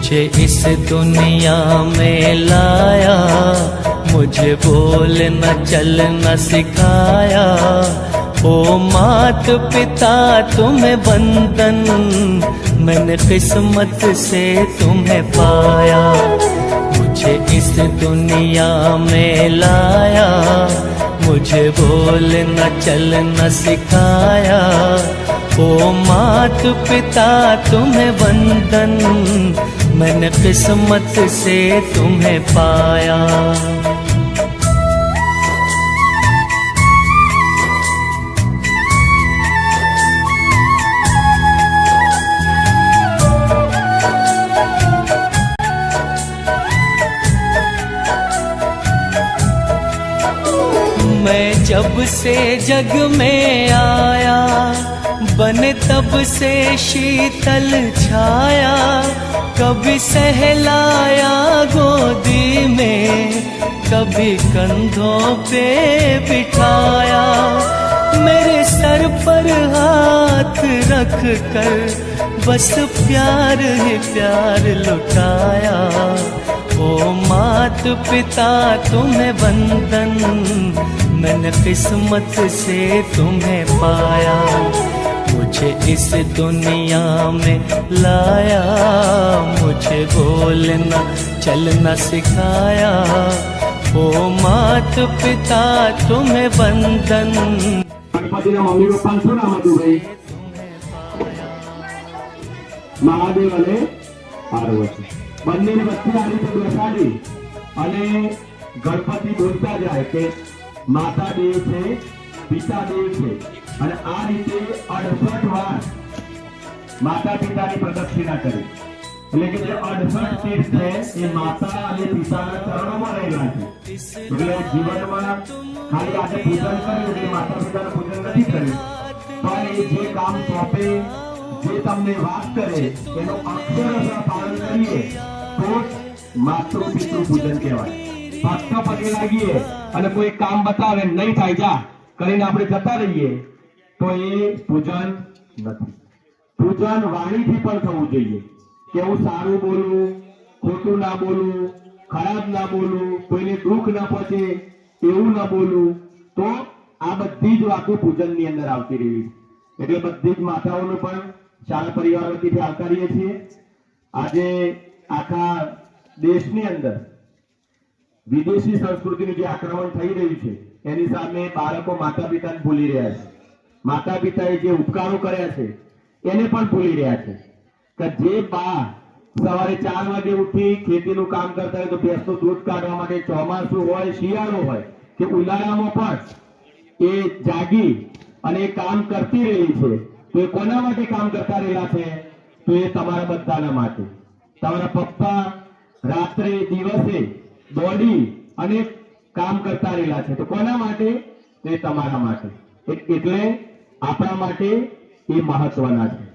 मुझे इस दुनिया में लाया, मुझे बोलना चलना सिखाया। ओ मात पिता तुम्हें वंदन मैंने किस्मत से तुम्हें पाया। मुझे इस दुनिया में लाया, मुझे बोलना चलना सिखाया। ओ मात पिता तुम्हें वंदन मैंने किस्मत से तुम्हें पाया। मैं जब से जग में आया बने तब से शीतल छाया, कभी सहलाया गोदी में, कभी कंधों पे बिठाया। मेरे सर पर हाथ रख कर बस प्यार ही प्यार लुटाया। ओ मात पिता, तुम्हें वंदन, मैंने किस्मत से तुम्हें पाया। मुझे इस दुनिया में लाया मुझे बोलना चलना सिखाया ओ मात पिता तुम्हें वंदन ગણપતિના મમ્મી પપ્પાનું શું નામ હતું ભાઈ મહાદેવ અને પાર્વતી બંનેની વચ્ચે આ રીતે બેસાડી અને ગણપતિ બોલતા જાય કે માતા દેવ છે પિતા દેવ છે અને આ રીતે અડસઠ વાર માતા પિતાની પ્રદક્ષિણા કરી એટલે કે જે અડસઠ તીર્થ છે એ માતા અને પિતાના ચરણોમાં રહેલા છે એટલે જીવનમાં ખાલી આજે પૂજન કર્યું એટલે માતા પિતાનું પૂજન નથી કર્યું પણ એ જે કામ સોંપે જે તમને વાત કરે એનો અક્ષરશઃ પાલન કરીએ તો જ માતૃ પિતૃ પૂજન કહેવાય ફક્ત પગે લાગીએ અને કોઈ કામ બતાવે નહીં થાય જા કરીને આપણે જતા રહીએ, તો એ પૂજન નથી. પૂજન વાણીથી પણ થવું જોઈએ. કે હું સારું બોલું ખોટું ના બોલું ખરાબ ના બોલું કોઈને દુઃખ ના પહોંચે, એવું ના બોલું તો આ બધી જ વાતો પૂજનની અંદર આવતી રહી. એટલે બધી જ માતાઓનું પણ શાળા પરિવાર વતીથી આવકારીએ છીએ. આજે આખા દેશની અંદર વિદેશી સંસ્કૃતિનું જે આક્રમણ થઈ રહ્યું છે એની સામે બાળકો માતા પિતાને ભૂલી રહ્યા છે. માતા પિતાએ જે ઉપકારો કર્યા છે, એને પણ ભૂલી રહ્યા છે. કે જે બા સવારે ચાર વાગે ઉઠી ખેતીનું કામ કરતા હોય તો ભેંસનું દૂધ કાઢવા માટે ચોમાસું હોય, શિયાળો હોય, કે ઉનાળામાં પણ એ જાગી અને કામ કરતી રહી છે, તો એ કોના માટે કામ કરતા રહેલા છે? તો એ તમારા બધાના માટે. તમારા પપ્પા રાત્રે દિવસે દોડી અને કામ કરતા રહેલા છે. તો કોના માટે? એ તમારા માટે. એટલે આપણા માટે એ મહત્વના છે.